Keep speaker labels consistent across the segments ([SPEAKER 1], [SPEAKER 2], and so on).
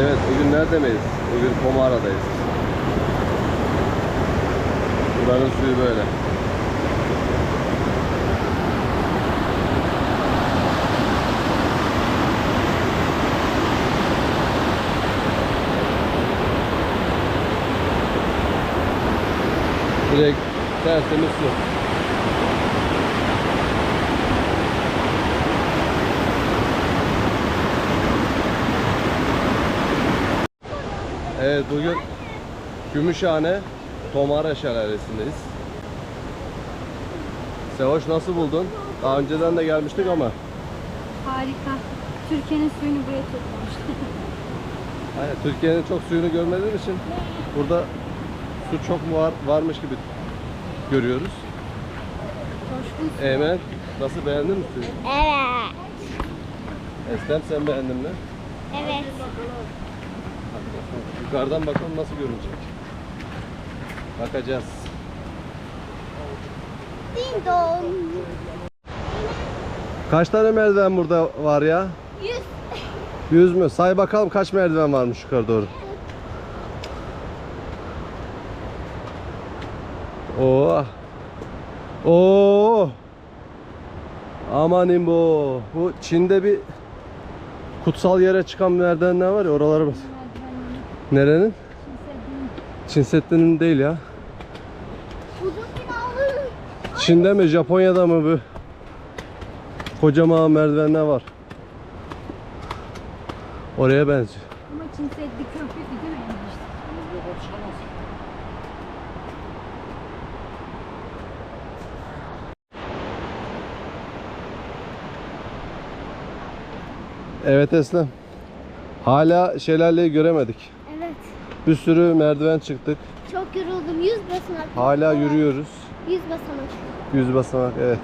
[SPEAKER 1] Evet bugün nerede miyiz? Bugün Komara'dayız. Buranın suyu böyle. Direkt tertemiz su. Evet bugün Gümüşhane Tomara Şelalesi'ndeyiz. Sehoş nasıl buldun? Daha önceden de gelmiştik ama
[SPEAKER 2] Harika. Türkiye'nin suyunu buraya toplamış.
[SPEAKER 1] hani Türkiye'nin çok suyunu görmediğim için burada su çok mu var, varmış gibi görüyoruz.
[SPEAKER 2] Coşkun su.
[SPEAKER 1] Eymen nasıl beğendin mi suyu?
[SPEAKER 3] Evet.
[SPEAKER 1] Eslem sen beğendin mi?
[SPEAKER 3] Evet.
[SPEAKER 1] Yukarıdan bakalım nasıl görünecek. Bakacağız.
[SPEAKER 3] Ding dong.
[SPEAKER 1] Kaç tane merdiven burada var ya?
[SPEAKER 3] Yüz.
[SPEAKER 1] Yüz mü? Say bakalım kaç merdiven varmış yukarı doğru. Oo. Oo. Amanin bu. Bu Çin'de bir kutsal yere çıkan merdivenler var ya oralara bas. Nerenin? Çin Seddi'nin değil ya. Çin'de mi Japonya'da mı bu? Kocaman merdivenler var. Oraya benziyor.
[SPEAKER 2] Ama Çin Seddi köprüydü değil mi?
[SPEAKER 1] Evet Eslem. Hala şelaleyi göremedik. Bir sürü merdiven çıktık.
[SPEAKER 3] Çok yoruldum. Yüz basamak.
[SPEAKER 1] Hala yürüyoruz.
[SPEAKER 3] Yüz basamak.
[SPEAKER 1] Yüz basamak evet.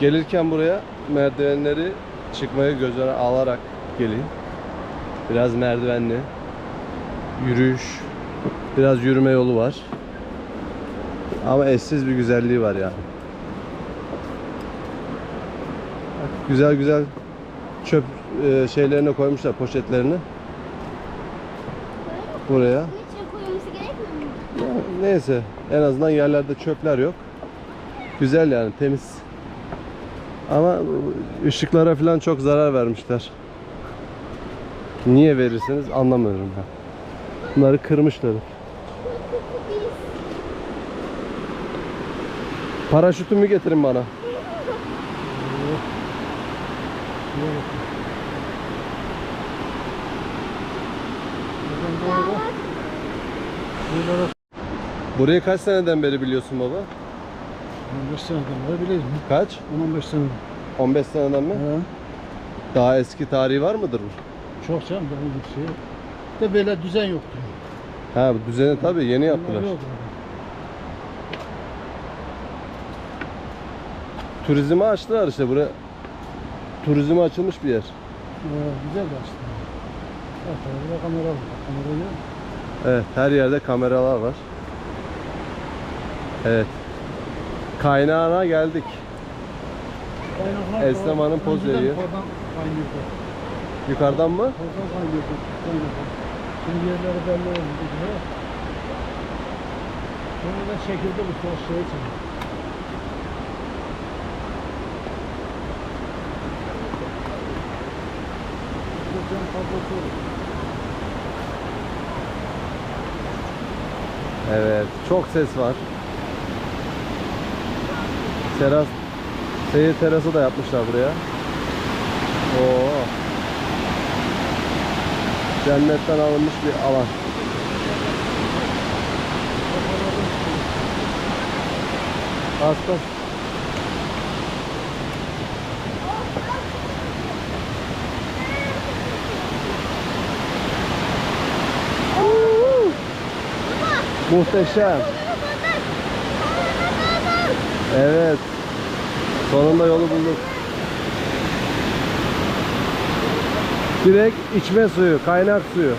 [SPEAKER 1] Gelirken buraya merdivenleri çıkmayı göz önüne alarak gelin. Biraz merdivenli. Yürüyüş. Biraz yürüme yolu var. Ama eşsiz bir güzelliği var yani. Bak, Güzel güzel çöp e, şeylerini koymuşlar poşetlerini. Buraya.
[SPEAKER 3] Bunun için koyulması gerekmiyor mu?
[SPEAKER 1] Ya, Neyse en azından yerlerde çöpler yok. Güzel yani temiz. Ama ışıklara falan çok zarar vermişler. Niye verirsiniz anlamıyorum ben. Bunları kırmışlar. Paraşütümü getirin bana. Burayı kaç seneden beri biliyorsun baba?
[SPEAKER 4] 15 seneden beri biliyorum.
[SPEAKER 1] Kaç?
[SPEAKER 4] 10-15 sene.
[SPEAKER 1] 15 seneden mi?
[SPEAKER 4] Ha,
[SPEAKER 1] Daha eski tarihi var mıdır bu?
[SPEAKER 4] çok canım daha bir şey. De böyle düzen yoktu.
[SPEAKER 1] Ha bu düzeni tabii yeni yaptılar.
[SPEAKER 4] Yok.
[SPEAKER 1] Turizme açtılar işte buraya. Turizme açılmış bir yer.
[SPEAKER 4] Ha, güzel de. Her tarafta kamera var. Kamera yok.
[SPEAKER 1] Evet her yerde kameralar var. Evet. Kaynağına geldik.
[SPEAKER 4] Kaynaklar
[SPEAKER 1] Hanım poz
[SPEAKER 4] önceden
[SPEAKER 1] veriyor.
[SPEAKER 4] Oradan.
[SPEAKER 1] Yukarıdan mı?
[SPEAKER 4] Oradan kaynıyordu. Kaynaklar. Şimdi yerleri belli oldu. Sonra da çekildi bu toz şeye çekildi. Geçen tablosu
[SPEAKER 1] Evet. Çok ses var. Teras seyir terası da yapmışlar buraya. Oo. Cennetten alınmış bir alan. Hasta. Muhteşem. Evet. Sonunda yolu bulduk. Direkt içme suyu, kaynak suyu.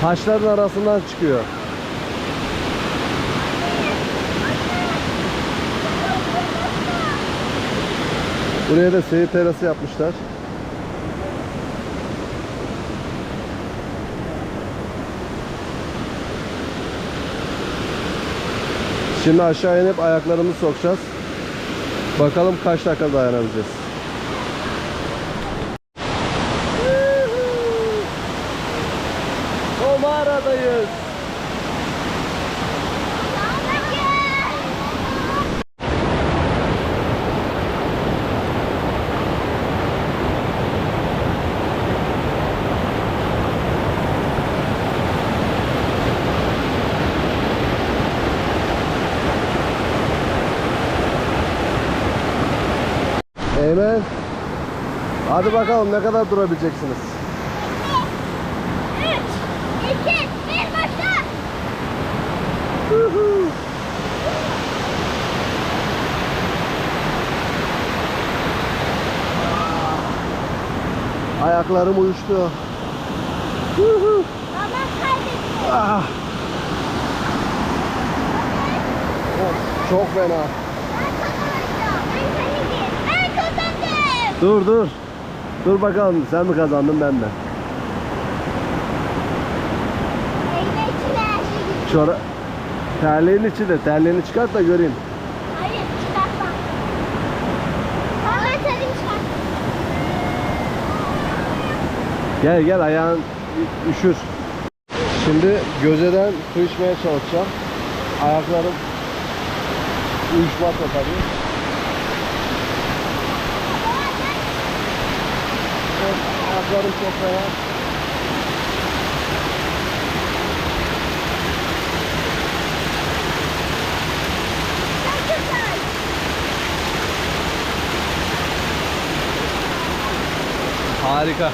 [SPEAKER 1] Taşların arasından çıkıyor. Buraya da seyir terası yapmışlar. Şimdi aşağı inip ayaklarımızı sokacağız. Bakalım kaç dakika dayanabileceğiz. O mağaradayız. Eymen. Hadi bakalım ne kadar durabileceksiniz.
[SPEAKER 3] 3, 2, 1 başla.
[SPEAKER 1] Ayaklarım uyuştu.
[SPEAKER 3] Baba kaybetti.
[SPEAKER 1] Ah. Çok fena.
[SPEAKER 3] Ben kazanacağım. Ben kazandım. Ben kazandım.
[SPEAKER 1] Dur dur. Dur bakalım sen mi kazandın ben de.
[SPEAKER 3] Gitti.
[SPEAKER 1] Çora terliğin içinde terliğini çıkart da göreyim.
[SPEAKER 3] Hayır çıkartma. Ahmet hadi çıkart.
[SPEAKER 1] Gel gel ayağın üşür. Şimdi gözeden su içmeye çalışacağım. Ayaklarım uyuşmakla tabii. Evet, ayaklarım çok.
[SPEAKER 3] Çok güzel.
[SPEAKER 1] Harika.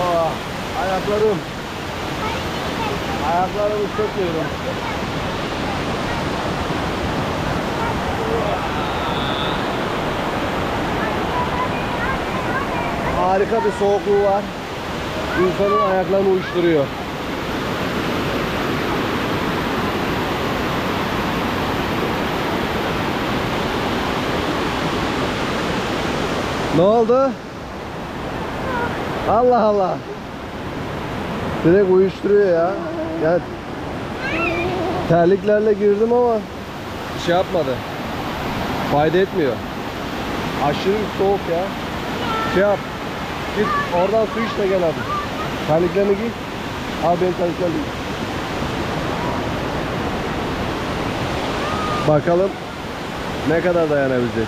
[SPEAKER 1] Oh, ayaklarım. Ayaklarımı hissetmiyorum. Harika bir soğukluğu var. İnsanın ayaklarını uyuşturuyor. Ne oldu? Allah Allah. Direkt uyuşturuyor ya. Ya terliklerle girdim ama şey yapmadı. Fayda etmiyor. Aşırı bir soğuk ya. Şey yap. Git oradan su iç de gel hadi. Terliklerini giy. Al benim terliklerimi giy. Bakalım ne kadar dayanabilecek.